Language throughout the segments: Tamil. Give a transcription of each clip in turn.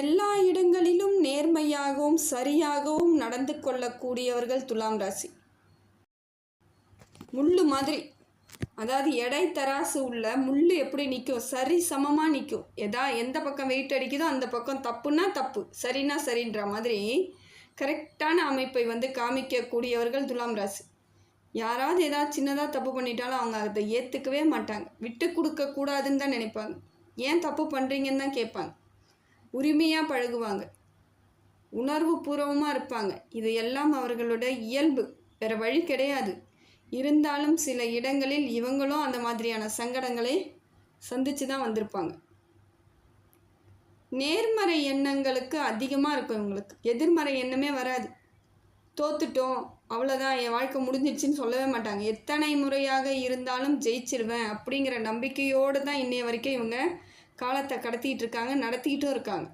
எல்லா இடங்களிலும் நேர்மையாகவும் சரியாகவும் நடந்து கொள்ளக்கூடியவர்கள் துலாம் ராசி. முள்ளு மாதிரி. அதாவது எடை தராசு உள்ள முள் எப்படி நிற்கும் சரி சமமாக நிற்கும் எதா எந்த பக்கம் வெயிட் அடிக்குதோ அந்த பக்கம் தப்புன்னா தப்பு. சரின்னா சரின்ற மாதிரி கரெக்டான அமைப்பை வந்து காமிக்கக்கூடியவர்கள் துலாம் ராசி. யாராவது ஏதாவது சின்னதாக தப்பு பண்ணிட்டாலும் அவங்க அதை ஏற்றுக்கவே மாட்டாங்க. விட்டு கொடுக்கக்கூடாதுன்னு தான் நினைப்பாங்க. ஏன் தப்பு பண்ணுறீங்கன்னு தான் கேட்பாங்க. உரிமையாக பழகுவாங்க. உணர்வு பூர்வமாக இருப்பாங்க. இது எல்லாம் அவர்களோட இயல்பு. வேறு வழி கிடையாது. இருந்தாலும் சில இடங்களில் இவங்களும் அந்த மாதிரியான சங்கடங்களை சந்தித்து தான் வந்திருப்பாங்க. நேர்மறை எண்ணங்களுக்கு அதிகமாக இருக்கும் இவங்களுக்கு. எதிர்மறை எண்ணமே வராது. தோத்துட்டோம் அவ்வளோதான் என் வாழ்க்கை முடிஞ்சிடுச்சின்னு சொல்லவே மாட்டாங்க. எத்தனை முறையாக இருந்தாலும் ஜெயிச்சிருவேன் அப்படிங்கிற நம்பிக்கையோடு தான் இன்னைய வரைக்கும் இவங்க காலத்தை கடத்திட்டு இருக்காங்க நடத்திக்கிட்டும் இருக்காங்க.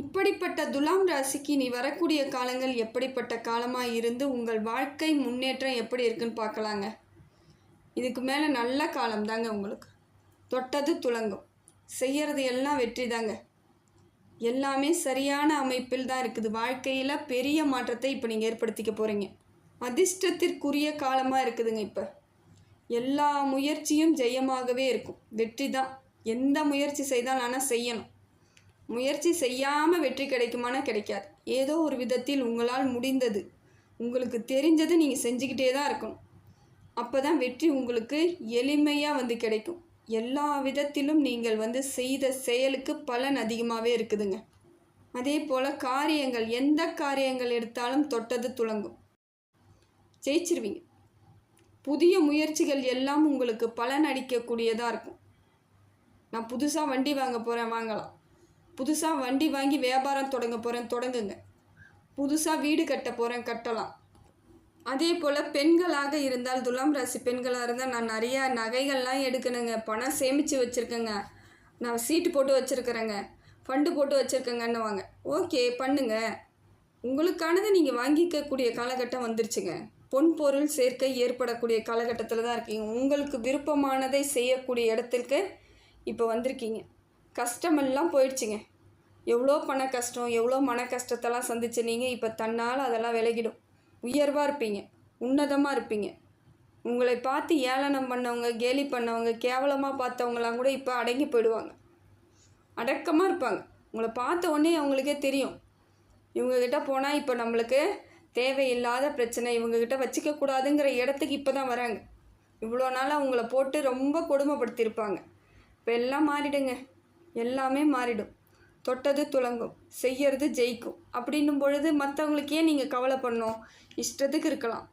இப்படிப்பட்ட துலாம் ராசிக்கு நீ வரக்கூடிய காலங்கள் எப்படிப்பட்ட காலமாக இருந்து உங்கள் வாழ்க்கை முன்னேற்றம் எப்படி இருக்குன்னு பார்க்கலாங்க. இதுக்கு மேலே நல்ல காலம் தாங்க உங்களுக்கு. தொட்டது துலங்கும். செய்கிறது எல்லாம் வெற்றி தாங்க. எல்லாமே சரியான அமைப்பில் தான் இருக்குது. வாழ்க்கையில் பெரிய மாற்றத்தை இப்போ நீங்கள் ஏற்படுத்திக்க போகிறீங்க அதிர்ஷ்டத்திற்குரிய காலமாக இருக்குதுங்க இப்போ. எல்லா முயற்சியும் ஜெயமாகவே இருக்கும். வெற்றி தான். எந்த முயற்சி செய்தால் ஆனால் செய்யணும். முயற்சி செய்யாமல் வெற்றி கிடைக்குமானா கிடைக்காது. ஏதோ ஒரு விதத்தில் உங்களால் முடிந்தது. உங்களுக்கு தெரிஞ்சது நீங்கள் செஞ்சுக்கிட்டே தான் இருக்கணும். அப்போ தான் வெற்றி உங்களுக்கு எளிமையாக வந்து கிடைக்கும். எல்லா விதத்திலும் நீங்கள் வந்து செய்த செயலுக்கு பலன் அதிகமாகவே இருக்குதுங்க. அதே போல் காரியங்கள் எந்த காரியங்கள் எடுத்தாலும் தொட்டது துளங்கும் ஜெயிச்சிருவீங்க. புதிய முயற்சிகள் எல்லாம் உங்களுக்கு பலன் அடிக்கக்கூடியதாக இருக்கும். நான் புதுசாக வண்டி வாங்க போகிறேன் வாங்கலாம். புதுசாக வண்டி வாங்கி வியாபாரம் தொடங்க போகிறேன் தொடங்குங்க. புதுசாக வீடு கட்ட போகிறேன் கட்டலாம். அதே போல் பெண்களாக இருந்தால் துலாம் ராசி பெண்களாக இருந்தால் நான் நிறையா நகைகள்லாம் எடுக்கணுங்க. பணம் சேமித்து வச்சுருக்கேங்க. நான் சீட்டு போட்டு வச்சுருக்கிறேங்க. ஃபண்டு போட்டு வச்சுருக்கேங்கன்னு வாங்க ஓகே பண்ணுங்க. உங்களுக்கானதை நீங்கள் வாங்கிக்கக்கூடிய காலகட்டம் வந்துருச்சுங்க. பொன் பொருள் சேர்க்கை ஏற்படக்கூடிய காலகட்டத்தில் தான் இருக்கீங்க. உங்களுக்கு விருப்பமானதை செய்யக்கூடிய இடத்திற்கு இப்போ வந்திருக்கீங்க. கஷ்டமெல்லாம் போயிடுச்சுங்க. எவ்வளோ பண கஷ்டம் எவ்வளோ மன கஷ்டத்தெல்லாம் சந்திச்ச நீங்கள் இப்போ தன்னால் அதெல்லாம் விலகிடும். உயர்வாக இருப்பீங்க. உன்னதமாக இருப்பீங்க. உங்களை பார்த்து ஏளனம் பண்ணவங்க கேலி பண்ணவங்க கேவலமாக பார்த்தவங்களாம் கூட இப்போ அடங்கி போயிடுவாங்க. அடக்கமாக இருப்பாங்க. உங்களை பார்த்த உடனே அவங்களுக்கே தெரியும். இவங்கக்கிட்ட போனால் இப்போ நம்மளுக்கு தேவையில்லாத பிரச்சனை இவங்கக்கிட்ட வச்சுக்க கூடாதுங்கிற இடத்துக்கு இப்போ தான் வராங்க. இவ்வளோ நாளாக அவங்கள போட்டு ரொம்ப கொடுமைப்படுத்தியிருப்பாங்க. இப்போ எல்லாம் மாறிடுங்க. எல்லாமே மாறிடும். தொட்டது துலங்கும். செய்யறது ஜெயிக்கும். அப்படின்னும் பொழுது மற்றவங்களுக்கே நீங்கள் நீங்கள் கவலைப்படணும்? இஷ்டத்துக்கு இருக்கலாம்.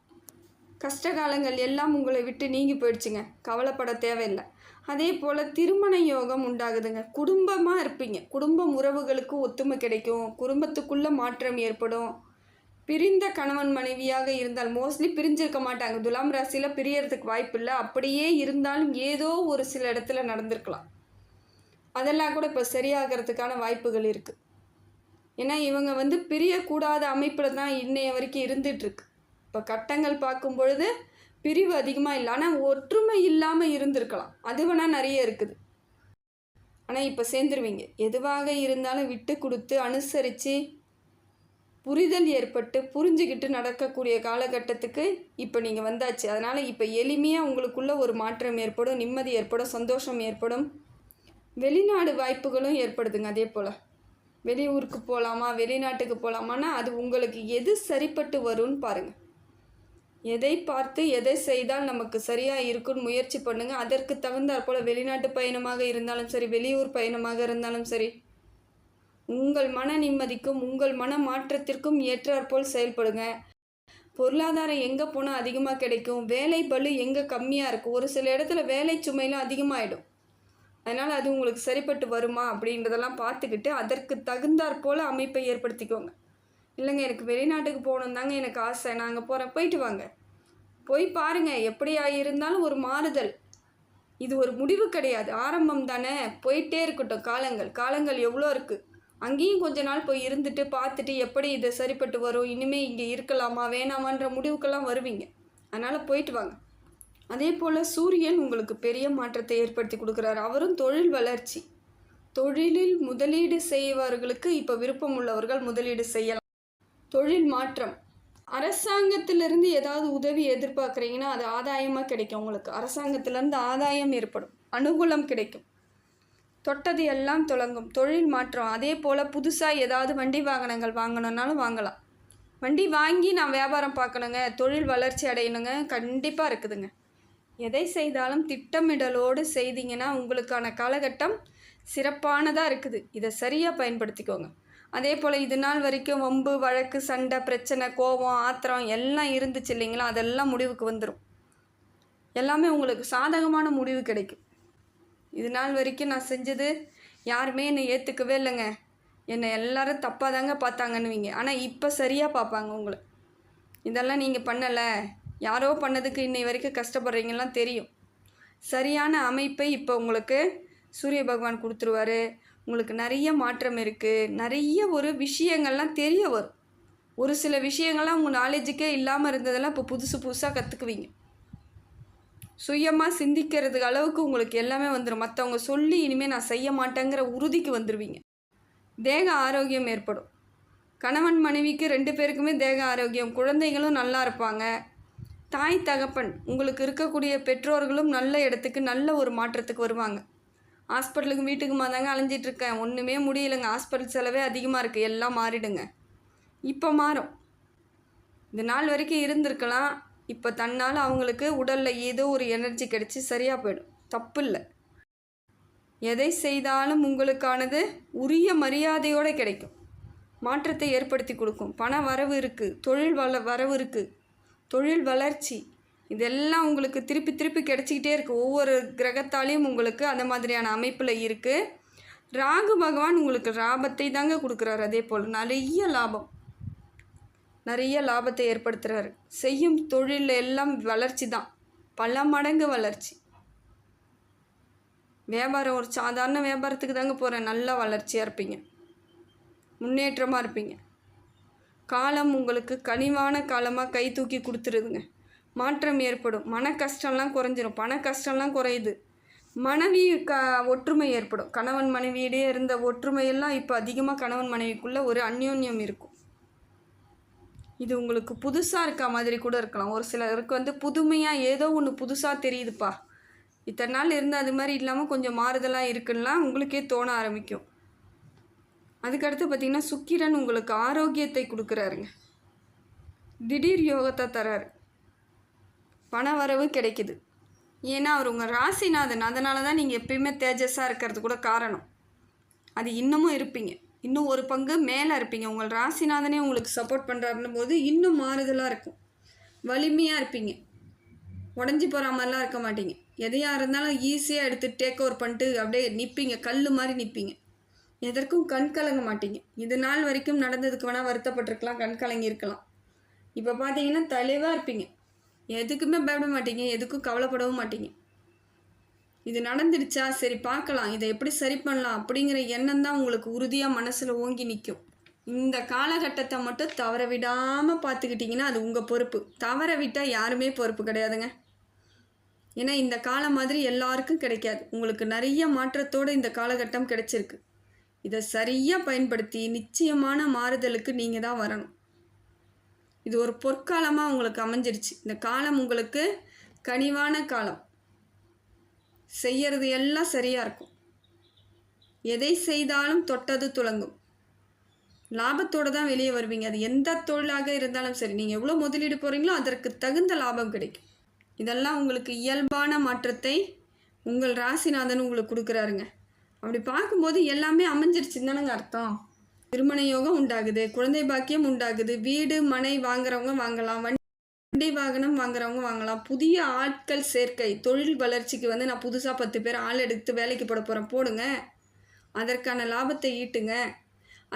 கஷ்ட காலங்கள் எல்லாம் உங்களை விட்டு நீங்கி போயிடுச்சுங்க. கவலைப்பட தேவையில்லை. அதே போல் திருமண யோகம் உண்டாகுதுங்க. குடும்பமாக இருப்பீங்க. குடும்பம் உறவுகளுக்கு ஒத்துமை கிடைக்கும். குடும்பத்துக்குள்ளே மாற்றம் ஏற்படும். பிரிந்த கணவன் மனைவியாக இருந்தால் மோஸ்ட்லி பிரிஞ்சிருக்க மாட்டாங்க. துலாம் ராசியில் பிரியறதுக்கு வாய்ப்பு இல்லை. அப்படியே இருந்தாலும் ஏதோ ஒரு சில இடத்துல நடந்திருக்கலாம். அதெல்லாம் கூட இப்போ சரியாகிறதுக்கான வாய்ப்புகள் இருக்குது ஏன்னா இவங்க வந்து பிரியக்கூடாத அமைப்பில் தான் இன்னைய வரைக்கும் இருந்துகிட்ருக்கு இப்போ கட்டங்கள் பார்க்கும் பொழுது பிரிவு அதிகமாக இல்லை. ஆனால் ஒற்றுமை இல்லாமல் இருந்திருக்கலாம். அது வேணால் நிறைய இருக்குது. ஆனால் இப்போ சேர்ந்துருவீங்க. எதுவாக இருந்தாலும் விட்டு கொடுத்து அனுசரித்து புரிதல் ஏற்பட்டு புரிஞ்சுக்கிட்டு நடக்கக்கூடிய காலகட்டத்துக்கு இப்போ நீங்கள் வந்தாச்சு. அதனால் இப்போ எளிமையாக உங்களுக்குள்ள ஒரு மாற்றம் ஏற்படும் நிம்மதி ஏற்படும் சந்தோஷம் ஏற்படும். வெளிநாடு வாய்ப்புகளும் ஏற்படுதுங்க அதே போல். வெளியூருக்கு போகலாமா வெளிநாட்டுக்கு போகலாமான்னா அது உங்களுக்கு எது சரிப்பட்டு வரும்னு பாருங்கள் எதை பார்த்து எதை செய்தால் நமக்கு சரியாக இருக்குன்னு முயற்சி பண்ணுங்கள் அதற்கு தகுந்தாற் போல் வெளிநாட்டு பயணமாக இருந்தாலும் சரி வெளியூர் பயணமாக இருந்தாலும் சரி உங்கள் மன நிம்மதிக்கும் உங்கள் மன மாற்றத்திற்கும் ஏற்றாற்போல் செயல்படுங்க. பொருளாதாரம் எங்கே போனால் அதிகமாக கிடைக்கும்? வேலை பளு எங்கே கம்மியாக இருக்கும் ஒரு சில இடத்துல வேலை சுமையெல்லாம் அதிகமாகிடும் அதனால் அது உங்களுக்கு சரிப்பட்டு வருமா? அப்படின்றதெல்லாம் பார்த்துக்கிட்டு அதற்கு தகுந்தாற் போல் அமைப்பை ஏற்படுத்திக்கோங்க. இல்லைங்க எனக்கு வெளிநாட்டுக்கு போகணும் தாங்க எனக்கு ஆசை. நாங்கள் போகிறேன் போயிட்டு வாங்க. போய் பாருங்கள் எப்படியா இருந்தாலும் ஒரு மாறுதல். இது ஒரு முடிவு கிடையாது. ஆரம்பம் தானே. போயிட்டே இருக்கட்டும். காலங்கள். காலங்கள் எவ்வளோ இருக்குது அங்கேயும் கொஞ்ச நாள் போய் இருந்துட்டு பார்த்துட்டு எப்படி இதை சரிப்பட்டு வரும் இனிமேல் இங்கே இருக்கலாமா வேணாமான்ற முடிவுக்கெல்லாம் வருவீங்க. அதனால் போயிட்டு வாங்க. அதே போல் சூரியன் உங்களுக்கு பெரிய மாற்றத்தை ஏற்படுத்தி கொடுக்குறாரு. அவரும் தொழில் வளர்ச்சி. தொழிலில் முதலீடு செய்வர்களுக்கு இப்போ விருப்பம் உள்ளவர்கள் முதலீடு செய்யலாம். தொழில் மாற்றம். அரசாங்கத்திலிருந்து ஏதாவது உதவி எதிர்பார்க்குறீங்கன்னா அது ஆதாயமாக கிடைக்கும் உங்களுக்கு. அரசாங்கத்திலேருந்து ஆதாயம் ஏற்படும். அனுகூலம் கிடைக்கும். தொட்டது எல்லாம் தொடங்கும் தொழில் மாற்றம். அதே போல் புதுசாக ஏதாவது வண்டி வாகனங்கள் வாங்கணுன்னாலும் வாங்கலாம். வண்டி வாங்கி நான் வியாபாரம் பார்க்கணுங்க. தொழில் வளர்ச்சி அடையணுங்க. கண்டிப்பாக இருக்குதுங்க. எதை செய்தாலும் திட்டமிடலோடு செய்தீங்கன்னா உங்களுக்கான காலகட்டம் சிறப்பானதாக இருக்குது. இதை சரியாக பயன்படுத்திக்கோங்க. அதே போல் இது நாள் வரைக்கும் வம்பு வழக்கு சண்டை பிரச்சனை கோபம் ஆத்திரம் எல்லாம் இருந்துச்சு இல்லைங்களா? அதெல்லாம் முடிவுக்கு வந்துடும் எல்லாமே உங்களுக்கு சாதகமான முடிவு கிடைக்கும். இது நாள் வரைக்கும் நான் செஞ்சது யாருமே என்னை ஏற்றுக்கவே இல்லைங்க. என்னை எல்லாரும் தப்பாக தாங்க பார்த்தாங்கன்னுவீங்க. ஆனால் இப்போ சரியாக பார்ப்பாங்க உங்களை. இதெல்லாம் நீங்கள் பண்ணலை. யாரோ பண்ணதுக்கு இன்னை வரைக்கும் கஷ்டப்படுறீங்கலாம் தெரியும். சரியான அமைப்பை இப்போ உங்களுக்கு சூரிய பகவான் கொடுத்துருவாரு. உங்களுக்கு நிறைய மாற்றம் இருக்குது நிறைய ஒரு விஷயங்கள்லாம் தெரிய வரும். ஒரு சில விஷயங்கள்லாம் உங்கள் நாலேஜுக்கே இல்லாமல் இருந்ததெல்லாம் இப்போ புதுசு புதுசாக கற்றுக்குவீங்க சுயமாக சிந்திக்கிறதுக்கு அளவுக்கு உங்களுக்கு எல்லாமே வந்துடும் மற்றவங்க சொல்லி இனிமேல் நான் செய்ய மாட்டேங்கிற உறுதிக்கு வந்துடுவீங்க தேக ஆரோக்கியம் ஏற்படும். கணவன் மனைவிக்கு ரெண்டு பேருக்குமே தேக ஆரோக்கியம். குழந்தைகளும் நல்லா இருப்பாங்க. தாய் தகப்பன் உங்களுக்கு இருக்கக்கூடிய பெற்றோர்களும் நல்ல இடத்துக்கு நல்ல ஒரு மாற்றத்துக்கு வருவாங்க. ஹாஸ்பிட்டலுக்கு வீட்டுக்குமா தாங்க அலைஞ்சிட்ருக்கேன் ஒன்றுமே முடியலைங்க. ஹாஸ்பிட்டல் செலவே அதிகமாக இருக்குது எல்லாம் மாறிடுங்க. இப்போ மாறும். இந்த நாள் வரைக்கும் இருந்திருக்கலாம். இப்போ தன்னால் அவங்களுக்கு உடலில் ஏதோ ஒரு எனர்ஜி கிடச்சி சரியாக போயிடும். தப்பு இல்லை எதை செய்தாலும் உங்களுக்கானது உரிய மரியாதையோடு கிடைக்கும். மாற்றத்தை ஏற்படுத்தி கொடுக்கும். பண வரவு இருக்குது தொழில் வள வரவு இருக்குது தொழில் வளர்ச்சி. இதெல்லாம் உங்களுக்கு திருப்பி திருப்பி கிடச்சிக்கிட்டே இருக்குது ஒவ்வொரு கிரகத்தாலையும் உங்களுக்கு அந்த மாதிரியான அமைப்பில் இருக்குது ராகு பகவான் உங்களுக்கு லாபத்தை தாங்க கொடுக்குறாரு. அதே போல் நிறைய லாபம். நிறைய லாபத்தை ஏற்படுத்துகிறாரு செய்யும் தொழிலில் எல்லாம் வளர்ச்சி தான். பல மடங்கு வளர்ச்சி. வியாபாரம் ஒரு சாதாரண வியாபாரத்துக்கு தாங்க போகிறேன் நல்லா வளர்ச்சியாக இருப்பீங்க. முன்னேற்றமாக இருப்பீங்க. காலம் உங்களுக்கு கனிவான காலமாக கை தூக்கி கொடுத்துருதுங்க. மாற்றம் ஏற்படும். மன கஷ்டம்லாம் குறைஞ்சிரும். பண கஷ்டம்லாம் குறையுது. மனைவி க ஒற்றுமை ஏற்படும். கணவன் மனைவியிடையே இருந்த ஒற்றுமையெல்லாம் இப்போ அதிகமாக கணவன் மனைவிக்குள்ளே ஒரு அந்யோன்யம் இருக்கும். இது உங்களுக்கு புதுசாக இருக்க மாதிரி கூட இருக்கலாம். ஒரு சிலருக்கு வந்து புதுமையாக ஏதோ ஒன்று புதுசாக தெரியுதுப்பா. இத்தனை நாள் இருந்து அது மாதிரி இல்லாமல் கொஞ்சம் மாறுதலாக இருக்குன்னா உங்களுக்கே தோண ஆரம்பிக்கும். அதுக்கடுத்து பார்த்திங்கன்னா சுக்கிரன் உங்களுக்கு ஆரோக்கியத்தை கொடுக்குறாருங்க. திடீர் யோகத்தை தராரு பண வரவு கிடைக்குது. ஏன்னா அவர் உங்கள் ராசிநாதன். அதனால தான் நீங்கள் எப்பயுமே தேஜஸாக இருக்கிறது கூட காரணம். அது இன்னமும் இருப்பீங்க. இன்னும் ஒரு பங்கு மேலே இருப்பீங்க. உங்கள் ராசிநாதனே உங்களுக்கு சப்போர்ட் பண்ணுறாருன்னும் போது இன்னும் மாறுதலாக இருக்கும். வலிமையாக இருப்பீங்க. உடஞ்சி போகிற மாதிரிலாம் இருக்க மாட்டீங்க. எதையாக இருந்தாலும் ஈஸியாக எடுத்து டேக் ஓவர் பண்ணிட்டு அப்படியே நிற்பீங்க கல் மாதிரி நிற்பீங்க எதற்கும் கண் கலங்க மாட்டீங்க. இது நாள் வரைக்கும் நடந்ததுக்கு வேணால் வருத்தப்பட்டிருக்கலாம் கண் கலங்கி இருக்கலாம். இப்போ பார்த்தீங்கன்னா தெளிவாக இருப்பீங்க. எதுக்குமே பயப்பட மாட்டீங்க. எதுக்கும் கவலைப்படவும் மாட்டீங்க. இது நடந்துடுச்சா? சரி பார்க்கலாம். இதை எப்படி சரி பண்ணலாம் அப்படிங்கிற எண்ணம் தான் உங்களுக்கு உறுதியாக மனசில் ஓங்கி நிற்கும் இந்த காலகட்டத்தை மட்டும் தவற விடாமல் பார்த்துக்கிட்டிங்கன்னா அது உங்கள் பொறுப்பு. தவற விட்டால் யாருமே பொறுப்பு கிடையாதுங்க. ஏன்னா இந்த காலம் மாதிரி எல்லாருக்கும் கிடைக்காது. உங்களுக்கு நிறைய மாற்றத்தோடு இந்த காலகட்டம் கிடைச்சிருக்கு. இதை சரியாக பயன்படுத்தி நிச்சயமான மாறுதலுக்கு நீங்கள் தான் வரணும். இது ஒரு பொற்காலமாக உங்களுக்கு அமைஞ்சிருச்சு. இந்த காலம் உங்களுக்கு கனிவான காலம். செய்யறது எல்லாம் சரியாக இருக்கும். எதை செய்தாலும் தொட்டது துளங்கும். லாபத்தோடு தான் வெளியே வருவீங்க. அது எந்த தொழிலாக இருந்தாலும் சரி நீங்கள் எவ்வளோ முதலீடு போகிறீங்களோ அதற்கு தகுந்த லாபம் கிடைக்கும். இதெல்லாம் உங்களுக்கு இயல்பான மாற்றத்தை உங்கள் ராசிநாதன் உங்களுக்கு கொடுக்குறாருங்க. அப்படி பார்க்கும்போது எல்லாமே அமைஞ்சிருச்சுன்னு தானங்க அர்த்தம். திருமண யோகம் உண்டாகுது குழந்தை பாக்கியம் உண்டாகுது வீடு மனை வாங்குறவங்க வாங்கலாம் வண்டி வாகனம் வாங்குறவங்க வாங்கலாம். புதிய ஆட்கள் சேர்க்கை. தொழில் வளர்ச்சிக்கு வந்து நான் புதுசாக பத்து பேர் ஆள் எடுத்து வேலைக்கு போட போகிறேன் போடுங்க. அதற்கான லாபத்தை ஈட்டுங்க.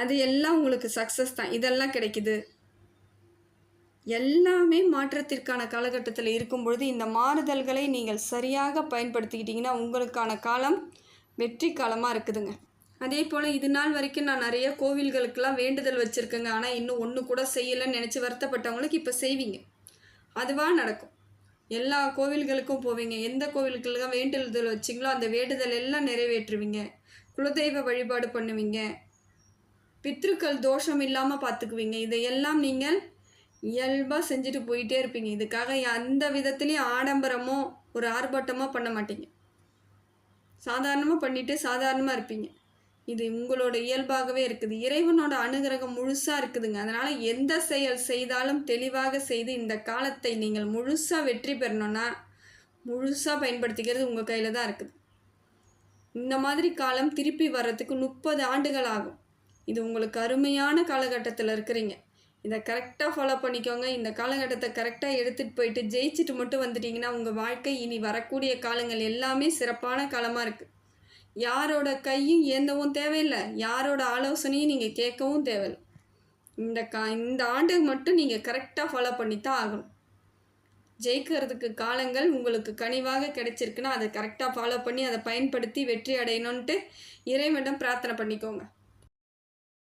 அது எல்லாம் உங்களுக்கு சக்ஸஸ் தான். இதெல்லாம் கிடைக்குது. எல்லாமே மாற்றத்திற்கான காலகட்டத்தில் இருக்கும் பொழுது இந்த மாறுதல்களை நீங்கள் சரியாக பயன்படுத்திக்கிட்டிங்கன்னா உங்களுக்கான காலம் வெற்றி காலமாக இருக்குதுங்க. அதே போல் இது நாள் வரைக்கும் நான் நிறைய கோவில்களுக்கெல்லாம் வேண்டுதல் வச்சுருக்கேங்க. ஆனால் இன்னும் ஒன்று கூட செய்யலைன்னு நினச்சி வருத்தப்பட்டவங்களுக்கு இப்போ செய்வீங்க. அதுவாக நடக்கும். எல்லா கோவில்களுக்கும் போவீங்க. எந்த கோவிலுக்கெல்லாம் வேண்டுதல் வச்சிங்களோ அந்த வேண்டுதல் எல்லாம் நிறைவேற்றுவீங்க. குலதெய்வ வழிபாடு பண்ணுவீங்க. பித்ருக்கள் தோஷம் இல்லாமல் பார்த்துக்குவீங்க இதையெல்லாம் நீங்கள் இயல்பாக செஞ்சுட்டு போயிட்டே இருப்பீங்க. இதுக்காக எந்த விதத்துலேயும் ஆடம்பரமோ ஒரு ஆர்ப்பாட்டமோ பண்ண மாட்டீங்க. சாதாரணமாக பண்ணிவிட்டு சாதாரணமாக இருப்பீங்க. இது உங்களோட இயல்பாகவே இருக்குது. இறைவனோட அனுகிரகம் முழுசாக இருக்குதுங்க. அதனால் எந்த செயல் செய்தாலும் தெளிவாக செய்து இந்த காலத்தை நீங்கள் முழுசாக வெற்றி பெறணும்னா முழுசாக பயன்படுத்திக்கிறது உங்கள் கையில் தான் இருக்குது. இந்த மாதிரி காலம் திருப்பி வர்றதுக்கு முப்பது ஆண்டுகள் ஆகும். இது உங்களுக்கு அருமையான காலகட்டத்தில் இருக்கிறீங்க. இதை கரெக்டாக ஃபாலோ பண்ணிக்கோங்க. இந்த காலகட்டத்தை கரெக்டாக எடுத்துகிட்டு போயிட்டு ஜெயிச்சுட்டு மட்டும் வந்துட்டிங்கன்னா உங்கள் வாழ்க்கை இனி வரக்கூடிய காலங்கள் எல்லாமே சிறப்பான காலமாக இருக்குது யாரோட கையும் ஏந்தவும் தேவையில்லை. யாரோட ஆலோசனையும் நீங்கள் கேட்கவும் தேவையில்லை. இந்த கா இந்த ஆண்டு மட்டும் நீங்கள் கரெக்டாக ஃபாலோ பண்ணி தான் ஆகணும். ஜெயிக்கிறதுக்கு காலங்கள் உங்களுக்கு கனிவாக கிடைச்சிருக்குன்னா அதை கரெக்டாக ஃபாலோ பண்ணி அதை பயன்படுத்தி வெற்றி அடையணுன்ட்டு இறைவனிடம் பிரார்த்தனை பண்ணிக்கோங்க.